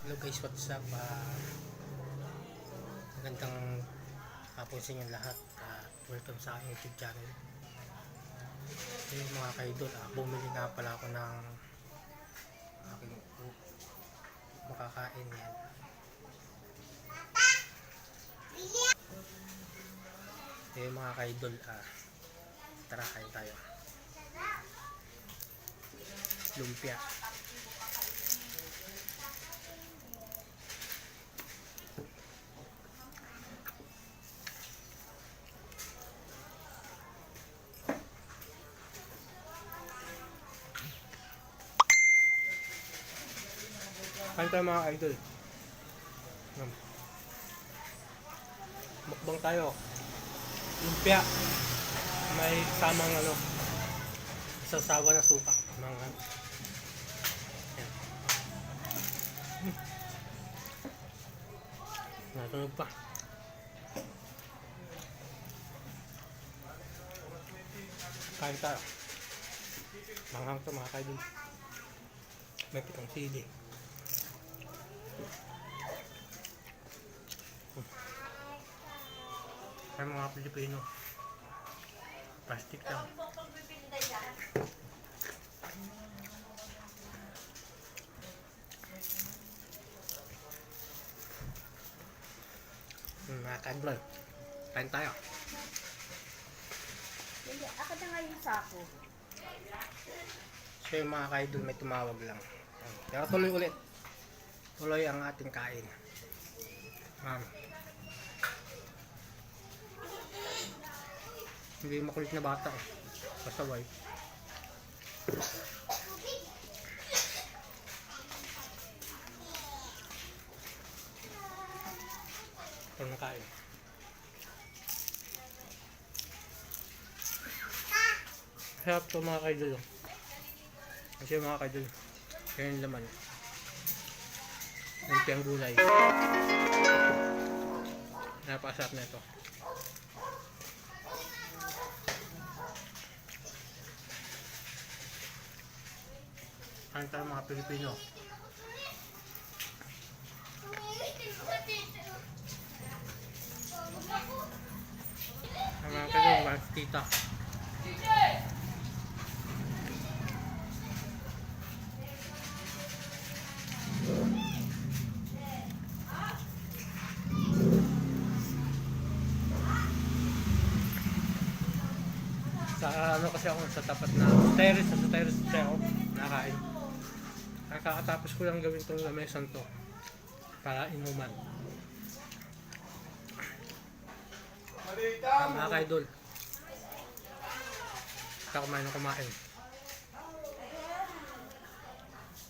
Hello guys, what's up? Uh, magandang hapon sa inyong lahat. Uh, welcome sa aking YouTube channel. So yun mga kaidol, uh, bumili nga pala ako ng aking u- makakain yan. So yun mga kaidol, uh, tara kain tayo. Lumpia. Kain tayo mga idol. Mukbang tayo. Lumpia. May samang ano. Sasawa na suka. Mga. Hmm. Natunog pa. Kain tayo. Manghang to mga kaidol. May pitong sili. Ay mga Pilipino. Plastic lang. Hmm, Mga kadlol. Kain tayo. Hindi, ako na nga yung sako. So yung mga kaidol may tumawag lang. Pero tuloy ulit. Tuloy ang ating kain. Ma'am. Hindi makulit na bata. eh. Pasaway. Ito na kain. Sarap to mga kaidol. oh. Kasi mga kaidol, yan yung laman. Yung tiyang gulay. Napakasarap na ito. Kain tayo mga Pilipino. Ang mga mga tita. Sa ano kasi ako sa tapat na terrace sa terrace kasi ako nakain. Kakatapos ko lang gawin tong lamesan to para inuman. Ah, mga kaidol basta kumain na kumain.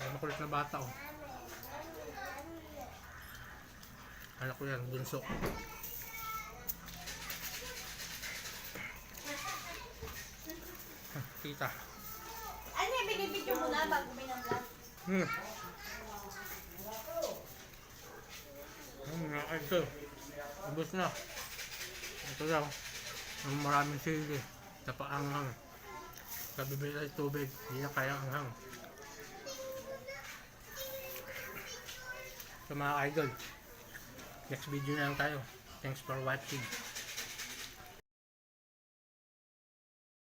Ay makulit na bata oh. Anak ko yan bunso tita Ano yung binibidyo mo na bago binanglat? Hmm. Hmm, mga ito. Ubus na. Ito lang. Ang maraming sili. Tapaanghang. Kabibili tayo tubig. Hindi na kaya anghang. So mga idol. Next video na lang tayo. Thanks for watching.